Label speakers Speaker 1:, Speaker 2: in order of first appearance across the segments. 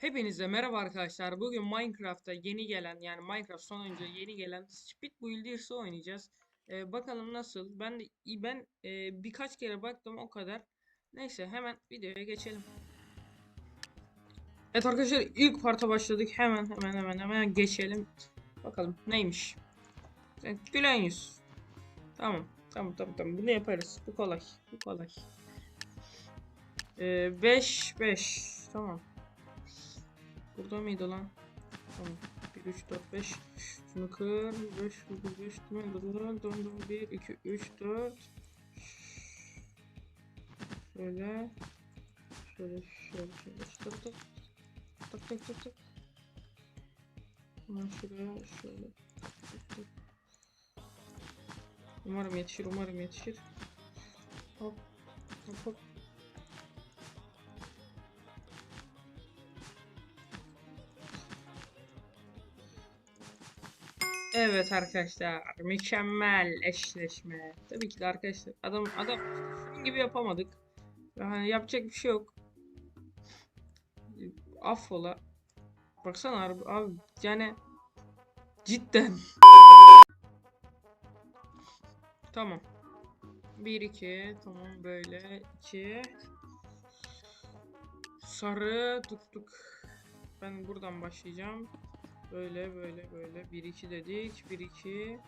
Speaker 1: Hepinize merhaba arkadaşlar. Bugün Minecraft'ta yeni gelen yani Minecraft son önce yeni gelen Speed Builders'ı oynayacağız. Ee, bakalım nasıl. Ben de ben e, birkaç kere baktım o kadar. Neyse hemen videoya geçelim. Evet arkadaşlar ilk parta başladık. Hemen hemen hemen hemen geçelim. Bakalım neymiş. Evet, gülen yüz. Tamam. Tamam tamam tamam. Bunu yaparız. Bu kolay. Bu kolay. 5 5 tamam. Burada mıydı lan? Tamam. 1 3 4 5 şunu kır. 5 5 tamam dur dur 1 2 3 4 şöyle. Şöyle şöyle şöyle. Tak tak. Tak tak tak tak. Hemen şuraya şöyle. Tak tak Umarım yetişir umarım yetişir. Hop hop hop Evet arkadaşlar mükemmel eşleşme. Tabii ki de arkadaşlar adam adam gibi yapamadık. Yani yapacak bir şey yok. Affola. Baksana abi, abi yani cidden. Tamam. 1 2 tamam böyle 2 Sarı tuttuk. Ben buradan başlayacağım. Böyle böyle böyle 1 2 dedik. 1 2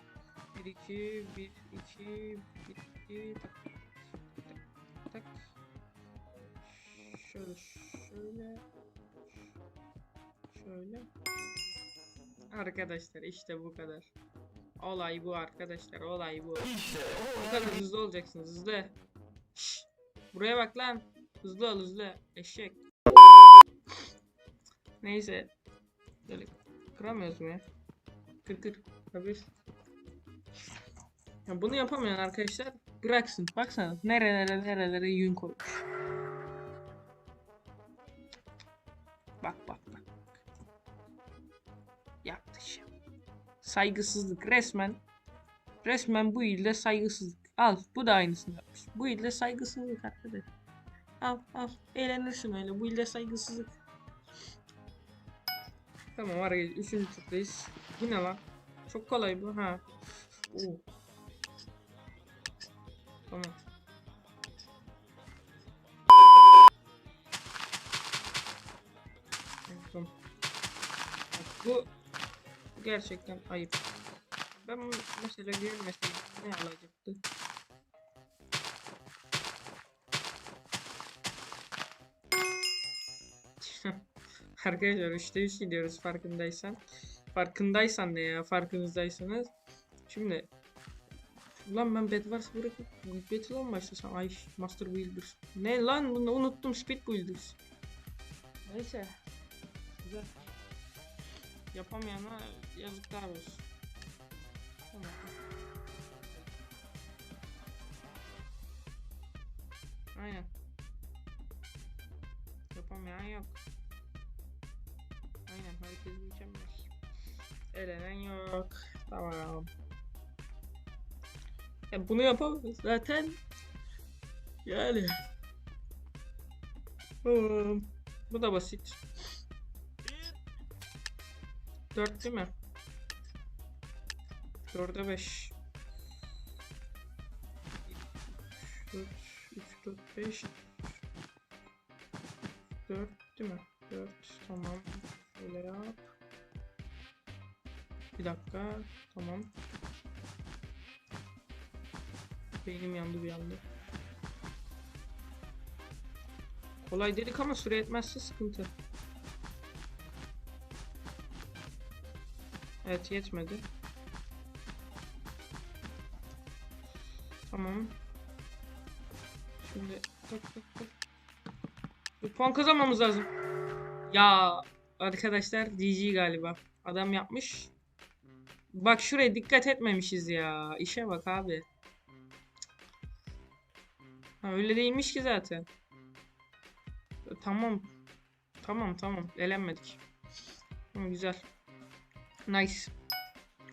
Speaker 1: 1 2 1 2 1 2 tak tak tak. Şöyle şöyle şöyle. Arkadaşlar işte bu kadar. Olay bu arkadaşlar. Olay bu. Bu kadar hızlı olacaksınız. Hızlı. Şşş. Buraya bak lan. Hızlı ol hızlı. Eşek. Neyse. Böyle Kıramıyoruz mu ya? Kır kır. Tabii. Ya bunu yapamayan arkadaşlar bıraksın. Baksana nerelere nerelere yün koymuş. Bak bak bak. Yaptı şey. Saygısızlık resmen. Resmen bu ilde saygısızlık. Al bu da aynısını yapmış. Bu ilde saygısızlık arkadaş. Al al eğlenirsin öyle. Bu ilde saygısızlık. Tamam var ya üçüncü turdayız. Bu ne lan? Çok kolay bu ha. Oo. Tamam. Bu gerçekten ayıp. Ben mesela görmeseydim ne alacaktı? Arkadaşlar 3'te 3 gidiyoruz farkındaysan. Farkındaysan ne ya farkınızdaysanız. Şimdi Lan ben Bedwars bırakıp Battle'a mı başlasam? Ay Master Builders. Ne lan bunu unuttum Speed Builders. Neyse. Güzel. Yapamayana yazıklar olsun. Tamam. Aynen. Yapamayan yok. Herkes mükemmel. Elenen yok. Tamam. Ya bunu yapamaz zaten. Yani. Tamam. Bu da basit. 4 değil mi? 4'e 5. 4, 3, 4, 5. 4 değil mi? 4 tamam. Şöyle yap. Bir dakika. Tamam. Beynim yandı bir anda. Kolay dedik ama süre yetmezse sıkıntı. Evet yetmedi. Tamam. Şimdi tak tak tak. Bir puan kazanmamız lazım. Ya arkadaşlar GG galiba. Adam yapmış. Bak şuraya dikkat etmemişiz ya. İşe bak abi. Ha, öyle değilmiş ki zaten. Tamam. Tamam tamam. Elenmedik. Hı, güzel. Nice.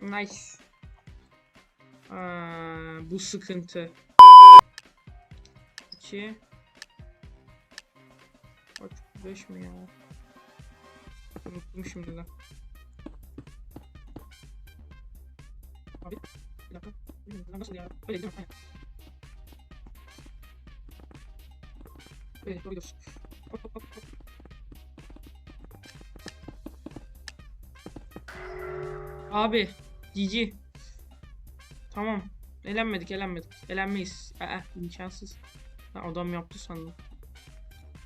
Speaker 1: Nice. Aa, bu sıkıntı. 2 5 mi ya? Unuttum şimdiden. Abi bir dakika. Nasıl ya? Öyle değil mi? Aynen. Böyle doğru gidiyoruz. Hop hop hop hop. Abi GG. Tamam. Elenmedik elenmedik. Elenmeyiz. Aa, imkansız. Ha, adam yaptı sandım.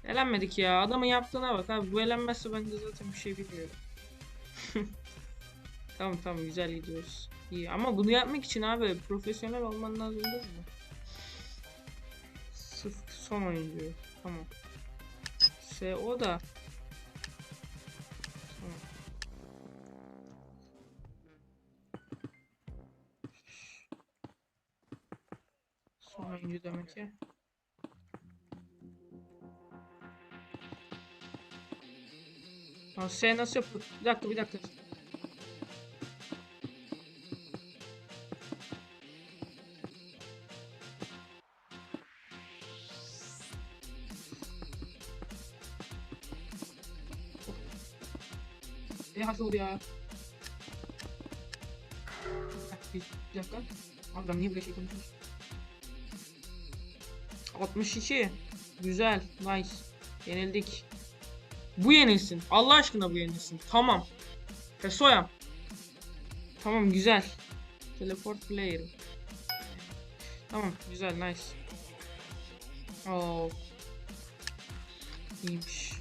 Speaker 1: Elenmedik ya. Adamın yaptığına bak abi. Bu elenmezse ben de zaten bir şey bilmiyorum. tamam tamam güzel gidiyoruz. İyi ama bunu yapmak için abi profesyonel olman lazım değil mi? Sırf son oyuncu. Tamam. SO da. Tamam. Son oyuncu demek ya. Lan S nasıl yapılır? Bir dakika bir dakika. E hadi ol ya. Bir, dakika. Abi ben niye böyle şey konuşuyoruz? 62. Güzel. Nice. Yenildik. Bu yenilsin. Allah aşkına bu yenilsin. Tamam. Tesoyam. Tamam güzel. Teleport player. Tamam güzel nice. Oo. İyiymiş.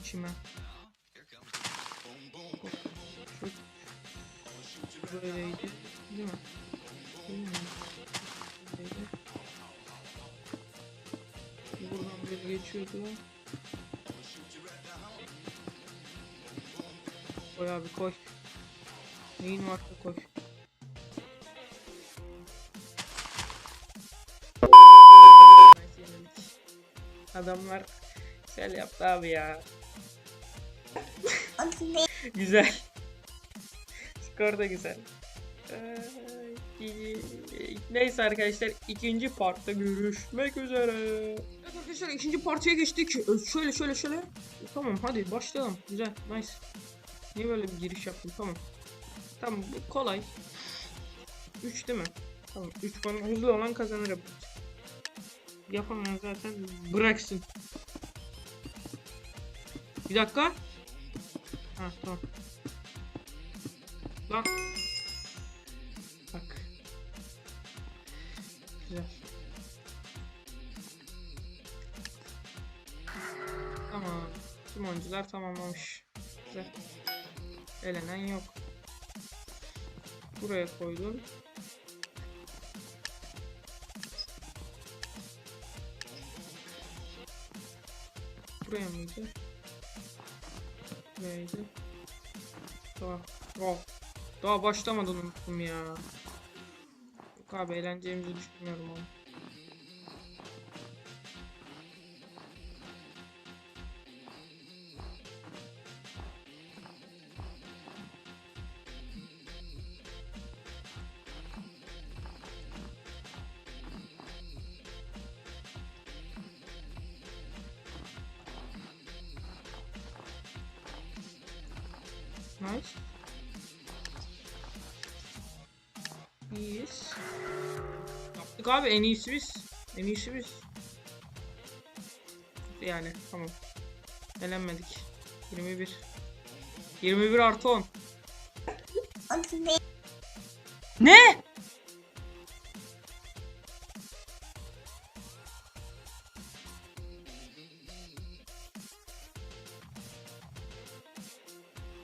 Speaker 1: İçime. Şu- Böyleydi. Değil mi? Değil mi? Geçiyordu. Koy abi koy. Neyin varsa koy. Adamlar güzel yaptı abi ya. güzel. Skor da güzel. Neyse arkadaşlar ikinci partta görüşmek üzere. Arkadaşlar ikinci partiye geçtik. Şöyle şöyle şöyle. Tamam hadi başlayalım. Güzel nice. Niye böyle bir giriş yaptım tamam. Tamam kolay. 3 değil mi? Tamam 3 puan hızlı olan kazanır. Yapamayan zaten bıraksın. Bir dakika. Ha tamam. Lan. Bak. Güzel. Tüm oyuncular tamamlamış. Güzel. Elenen yok. Buraya koydum. Buraya mıydı? Buraydı. Daha, oh. Daha başlamadan unuttum ya. Yok abi eğleneceğimizi düşünmüyorum ama. Nice. İyiyiz. Yaptık abi en iyisi biz. En iyisi biz. Yani tamam. Elenmedik. 21. 21 artı 10. Ne?